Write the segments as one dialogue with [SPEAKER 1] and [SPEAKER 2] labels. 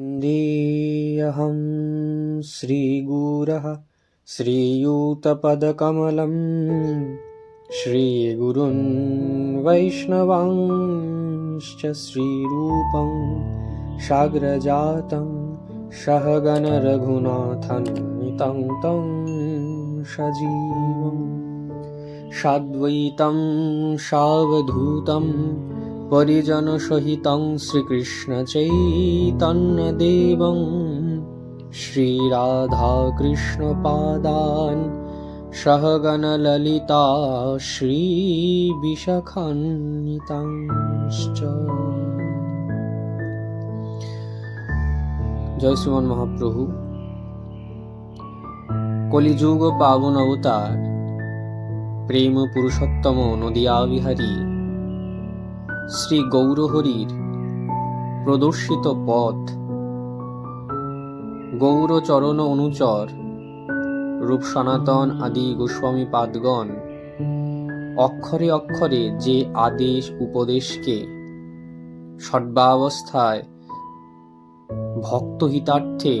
[SPEAKER 1] वन्देऽहं श्रीगुरः श्रीयूतपदकमलं श्रीगुरुन् वैष्णवांश्च श्रीरूपं साग्रजातं सहगणरघुनाथन्वितं तं सजीवम् साद्वैतं পরিজন সহিতং শ্রীকৃষ্ণ চৈতন্য দেব। শ্রীরাধা কৃষ্ণ পাদান, সহগণ ললিতা শ্রী বিশাখান্বিতাংশ্চ। জয় শ্রীমন মহাপ্রভু। কলিযুগ পাবন অবতার, প্রেম পুরুষোত্তম নদিয়া বিহারী। শ্রী গৌরহরির প্রদর্শিত পথ। গৌরচরণ অনুচর রূপ সনাতন আদি গোস্বামী পাদগণ অক্ষরে অক্ষরে যে আদেশ উপদেশকে সর্বাবস্থায় ভক্তহিতার্থে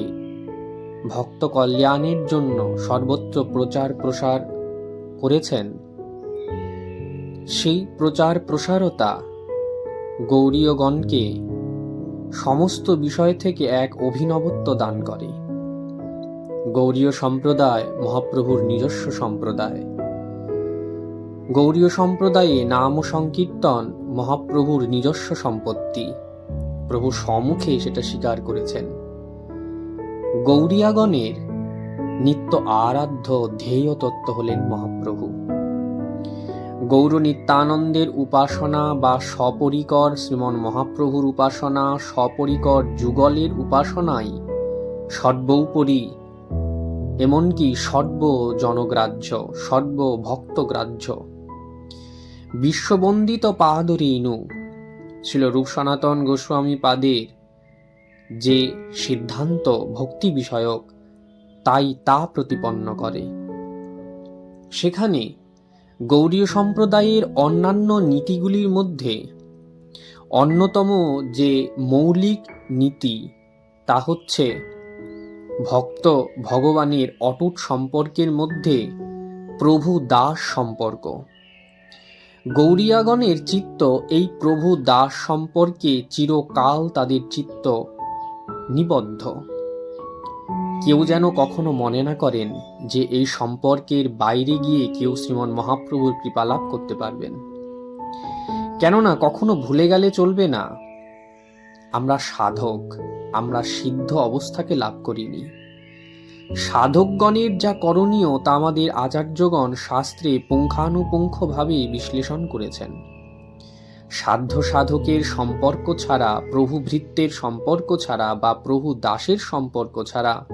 [SPEAKER 1] ভক্ত কল্যাণের জন্য সর্বত্র প্রচার প্রসার করেছেন, সেই প্রচার প্রসারতা গৌরীয়গণকে সমস্ত বিষয় থেকে এক অভিনবত্ব দান করে। গৌরীয় সম্প্রদায় মহাপ্রভুর নিজস্ব সম্প্রদায়। গৌরীয় সম্প্রদায়ে নাম ও সংকীর্তন মহাপ্রভুর নিজস্ব সম্পত্তি। প্রভু সম্মুখে সেটা স্বীকার করেছেন। গৌরিয়াগণের নিত্য আরাধ্য ধ্যেয় তত্ত্ব হলেন মহাপ্রভু। গৌর নিত্যানন্দের উপাসনা বা সপরিকর শ্রীমন মহাপ্রভুর উপাসনা সপরিকর যুগলের উপাসনাই সর্বোপরি। এমনকি সর্ব জনগ্রাহ্য সর্ব ভক্তগ্রাহ্য বিশ্ববন্দিত পাদরেণু ছিল রূপ সনাতন গোস্বামী পাদের যে সিদ্ধান্ত ভক্তি বিষয়ক তাই তা প্রতিপন্ন করে। সেখানে গৌরীয় সম্প্রদায়ের অন্যান্য নীতিগুলির মধ্যে অন্যতম যে মৌলিক নীতি, তা হচ্ছে ভক্ত ভগবানের অটুট সম্পর্কের মধ্যে প্রভু দাস সম্পর্ক। গৌরিয়াগণের চিত্ত এই প্রভু দাস সম্পর্কে চিরকাল তাদের চিত্ত নিবদ্ধ। কেউ যেন কখনো মনে না করেন যে এই সম্পর্কের বাইরে গিয়ে কেউ শ্রীমন মহাপ্রভুর কৃপা লাভ করতে পারবেন। কেননা কখনো ভুলে গেলে চলবে না। আমরা সাধক, আমরা সিদ্ধ অবস্থাকে লাভ করিনি। সাধকগণের যা করণীয় তা আমাদের আচার্যগণ শাস্ত্রে পুঙ্খানুপুঙ্খভাবে বিশ্লেষণ করেছেন। সাধ্য সাধকের সম্পর্ক ছাড়া, প্রভু ভৃত্যের সম্পর্ক ছাড়া বা প্রভু দাসের সম্পর্ক ছাড়া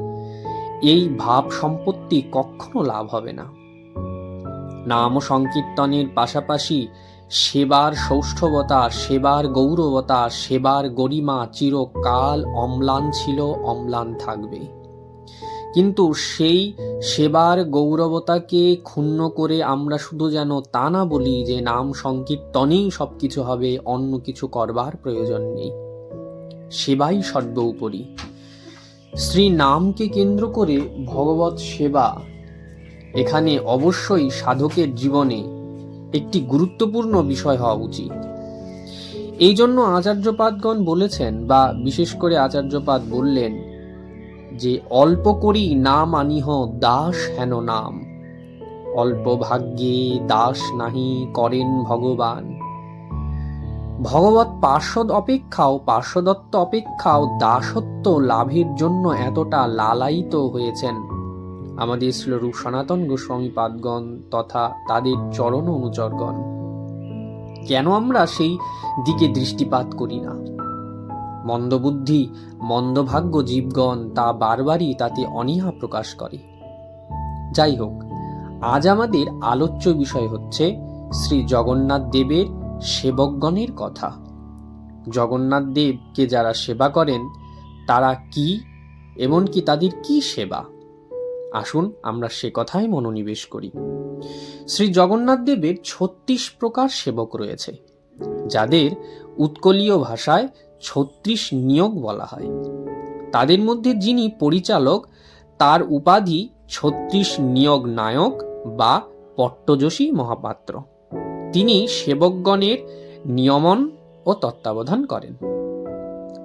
[SPEAKER 1] এই ভাব সম্পত্তি কখনো লাভ হবে না। নাম সংকীর্তনের পাশাপাশি সেবার সৌষ্ঠবতা, সেবার গৌরবতা, সেবার গরিমা চিরকাল অম্লান ছিল, অম্লান থাকবে। কিন্তু সেই সেবার গৌরবতাকে ক্ষুণ্ণ করে আমরা শুধু যেন তা না বলি যে নাম সংকীর্তনেই সব কিছু হবে, অন্য কিছু করবার প্রয়োজন নেই। সেবাই সর্বোপরি। শ্রী নামকে কেন্দ্র করে ভগবত সেবা। এখানে অবশ্যই সাধকের জীবনে একটি গুরুত্বপূর্ণ বিষয় হওয়া উচিত। এই জন্য আচার্যপাদগণ বলেছেন বা বিশেষ করে আচার্যপাদ বললেন যে, অল্প করি নাম আনিহ দাস হেন নাম। অল্প ভাগ্যে দাস নাহি করেন ভগবান। ভগবত পার্শ্বদ অপেক্ষাও, পার্শ্বদত্ত অপেক্ষাও দাসত্ব লাভের জন্য এতটা লালায়িত হয়েছেন। আমাদের ছিল রূপ সনাতন গোস্বামী পাদগণ তথা তাদের চরণ অনুচরগণ। কেন আমরা সেই দিকে দৃষ্টিপাত করি না? মন্দবুদ্ধি, মন্দভাগ্য জীবগণ তা বারবারই তাতে অনীহা প্রকাশ করে। যাই হোক, আজ আমাদের আলোচ্য বিষয় হচ্ছে শ্রী জগন্নাথ দেবের সেবকগণের কথা। জগন্নাথ দেবকে যারা সেবা করেন, তারা কি, এমনকি তাদের কি সেবা? আসুন আমরা সে কথাই মনোনিবেশ করি। শ্রী জগন্নাথ দেবের ছত্রিশ প্রকার সেবক রয়েছে, যাদের উৎকলীয় ভাষায় ছত্রিশ নিয়োগ বলা হয়। তাদের মধ্যে যিনি পরিচালক, তার উপাধি ছত্রিশ নিয়োগ নায়ক বা পট্টযোশী মহাপাত্র। তিনি সেবকগণের নিয়মন ও তত্ত্বাবধান করেন।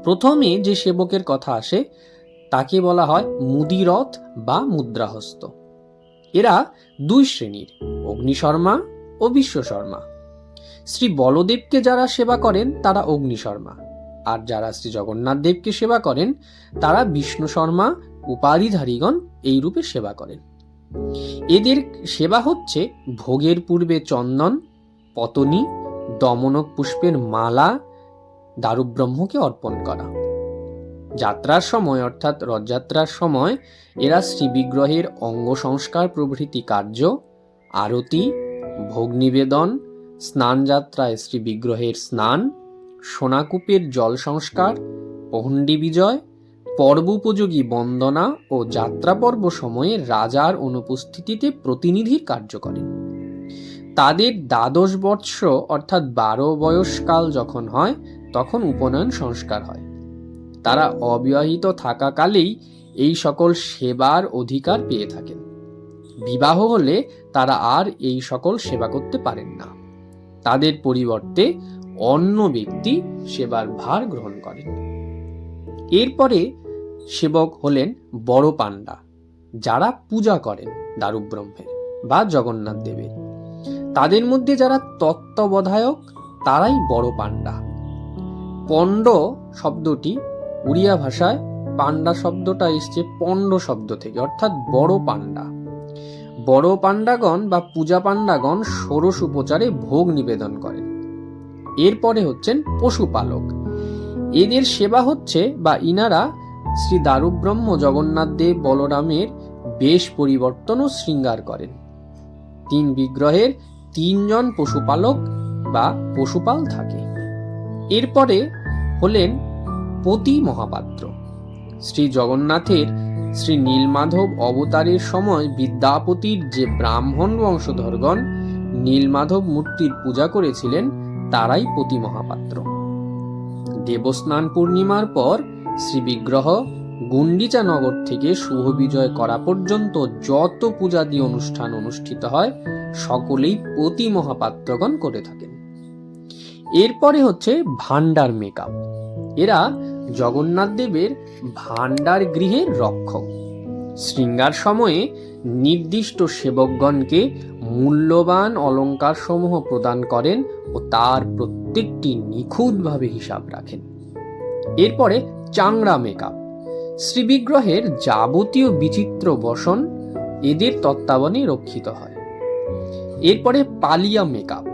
[SPEAKER 1] প্রথমে যে সেবকের কথা আসে, তাকে বলা হয় মুদিরথ বা মুদ্রাহস্ত। এরা দুই শ্রেণির, অগ্নিশর্মা ও বিশ্বশর্মা। শ্রী বলদেবকে যারা সেবা করেন, তারা অগ্নিশর্মা। আর যারা শ্রী জগন্নাথ দেবকে সেবা করেন, তারা বিষ্ণু শর্মা উপাধিধারীগণ এই রূপে সেবা করেন। এদের সেবা হচ্ছে ভোগের পূর্বে চন্দন পতনী, দমনক পুষ্পের মালা, দারুব্রহ্মকে অর্পণ করা। যাত্রার সময়, অর্থাৎ রথযাত্রার সময়, এরা শ্রীবিগ্রহের অঙ্গ সংস্কার প্রভৃতি কার্য, আরতি, ভোগ নিবেদন, স্নান যাত্রায় শ্রী স্নান, সোনাকূপের জল সংস্কার, পহণ্ডি বিজয় পর্বোপযোগী বন্দনা ও যাত্রা পর্ব সময়ে রাজার অনুপস্থিতিতে প্রতিনিধির কার্য করেন। তাদের দ্বাদশ বৎস অর্থাৎ বারো বয়সকাল যখন হয়, তখন উপনয়ন সংস্কার হয়। তারা অবিবাহিত থাকাকালেই এই সকল সেবার অধিকার পেয়ে থাকেন। বিবাহ হলে তারা আর এই সকল সেবা করতে পারেন না। তাদের পরিবর্তে অন্য ব্যক্তি সেবার ভার গ্রহণ করেন। এরপরে সেবক হলেন বড় পাণ্ডা, যারা পূজা করেন দারুব্রহ্মের বা জগন্নাথ দেবের। তাদের মধ্যে যারা তত্ত্ববোধায়ক, তারাই বড় পাণ্ডা। পণ্ড শব্দটি উড়িয়া ভাষায় পাণ্ডা শব্দটা এসছে পণ্ড শব্দ থেকে, অর্থাৎ বড় পাণ্ডা। বড় পাণ্ডাগণ বা পূজা পাণ্ডাগণ ষোড়শ উপচারে ভোগ নিবেদন করেন। এরপরে হচ্ছেন পশুপালক। এদের সেবা হচ্ছে বা ইনারা শ্রী দারুব্রহ্ম জগন্নাথ দেব বলরামের বেশ পরিবর্তন ও শৃঙ্গার করেন। তিন বিগ্রহের তিনজন পশুপালক বা পশুপাল থাকে। এরপরে হলেন পতি মহাপাত্র। শ্রী জগন্নাথের শ্রী নীলমাধব অবতারের সময় বিদ্যাপতির যে ব্রাহ্মণ বংশধরগণ নীলমাধব মূর্তির পূজা করেছিলেন, তারাই পতি মহাপাত্র। দেবস্নান পূর্ণিমার পর শ্রী বিগ্রহ গুন্ডিচা নগর থেকে শুভ বিজয় করা পর্যন্ত যত পূজাদি অনুষ্ঠান অনুষ্ঠিত হয়, সকলেই পতি মহাপাত্রগণ করে থাকেন। এরপরে হচ্ছে ভান্ডার মেকআপ এরা জগন্নাথ দেবের ভান্ডার গৃহের রক্ষক। শৃঙ্গার সময়ে নির্দিষ্ট সেবকগণকে মূল্যবান অলঙ্কার সমূহ প্রদান করেন ও তার প্রত্যেকটি নিখুঁতভাবে হিসাব রাখেন। এরপরে চাংড়া মেকআপ শ্রীবিগ্রহের যাবতীয় বিচিত্র বসন এদের তত্ত্বাবধানে রক্ষিত হয়। এরপরে পালিয়া মেকআপ।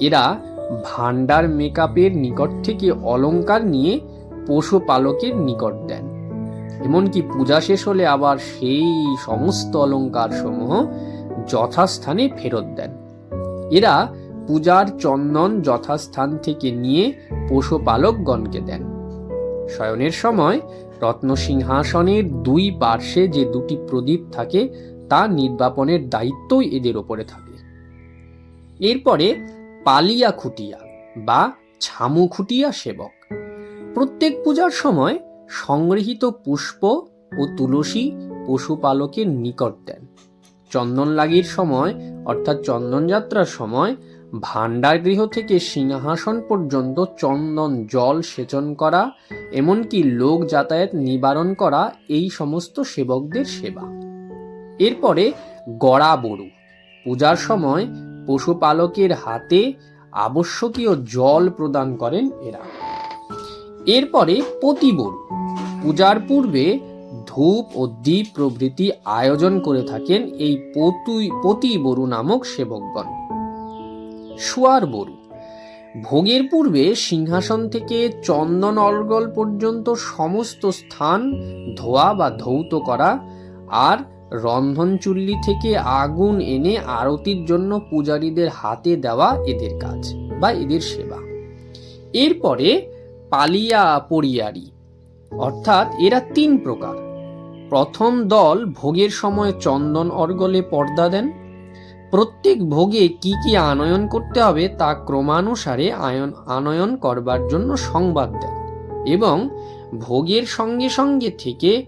[SPEAKER 1] এরা ভান্ডার মেকআপের নিকট থেকে অলংকার নিয়ে পশুপালকের নিকট দেন। এমনকি পূজা শেষ হলে আবার সেই সমস্ত অলংকার সমূহ যথাস্থানে ফেরত দেন। এরা পূজার চন্দন যথাস্থান থেকে নিয়ে পশুপালকগণকে দেন। শয়নের সময় রত্নসিংহাসনের দুই পার্শ্বে যে দুটি প্রদীপ থাকে, তা নির্বাপনের দায়িত্বই এদের ওপরে থাকে। এরপরে পালিয়া খুটিয়া বা ছামু খুটিয়া সেবক। প্রত্যেক পূজার সময় সংগৃহীত পুষ্প ও তুলসী পশুপালকের নিকট দেন। চন্দন লাগির সময়, অর্থাৎ চন্দনযাত্রার সময় ভাণ্ডার গৃহ থেকে সিংহাসন পর্যন্ত চন্দন জল সেচন করা, এমনকি লোক যাতায়াত নিবারণ করা, এই সমস্ত সেবকদের সেবা। এরপরে গড়া বড়ু। পূজার সময় পশুপালকের হাতে আবশ্যকীয় জল প্রদান করেন এরা। এরপরে পতিবরু পূজার পূর্বে ধূপ ও দ্বীপ প্রভৃতি আয়োজন করে থাকেন এই পতুই পতি বরু নামক সেবকগণ। সুয়ার বরু ভোগের পূর্বে সিংহাসন থেকে চন্দন অর্গল পর্যন্ত সমস্ত স্থান ধোয়া বা ধৌত করা আর রন্ধন চুল্লি থেকে আগুন এনে আরতির জন্য পূজারীদের হাতে দেওয়া এদের কাজ বা এদের সেবা। এরপরে পালিয়া পরিয়ারি অর্থাৎ এরা তিন প্রকার। প্রথম দল ভোগের সময় চন্দন অর্গলে পর্দা দেন প্রত্যেক ভোগে কি কি আনয়ন করতে হবে তা ক্রমানুসারে আয়ন, আনয়ন করবার জন্য সংবাদ দেন এবং ভোগের সঙ্গে সঙ্গে থেকে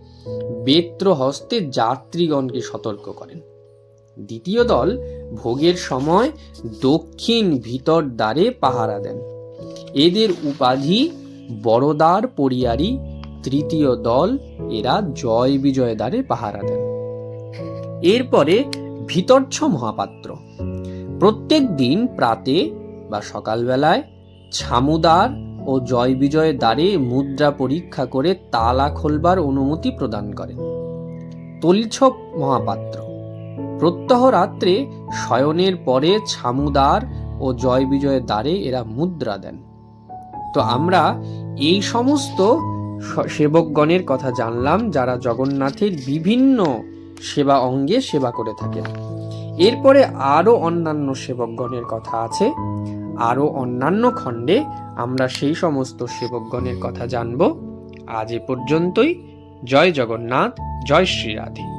[SPEAKER 1] বেত্র হস্তে যাত্রীগণকে সতর্ক করেন। দ্বিতীয় দল ভোগের সময় দক্ষিণ ভিতর দ্বারে পাহারা দেন। এদের উপাধি বড়দার পরিয়ারি তৃতীয় দল, এরা জয় বিজয় দ্বারে পাহারা দেন। এরপরে ভিতর্ছ মহাপাত্র। প্রত্যেক দিন প্রাতে বা সকালবেলায় ছামুদার ও জয় বিজয় দ্বারে মুদ্রা পরীক্ষা করে তালা খোলবার অনুমতি প্রদান করেন তলিছক মহাপাত্র, প্রত্যহ রাত্রে শয়নের পরে ছামুদার ও জয় বিজয় দ্বারে এরা মুদ্রা দেন। তো আমরা এই সমস্ত সেবকগণের কথা জানলাম, যারা জগন্নাথের বিভিন্ন সেবা অঙ্গে সেবা করে থাকেন। এরপরে আরও অন্যান্য সেবকগণের কথা আছে। আরও অন্যান্য খণ্ডে আমরা সেই সমস্ত সেবকগণের কথা জানব। আজ এ পর্যন্তই। জয় জগন্নাথ, জয় শ্রী রাধে।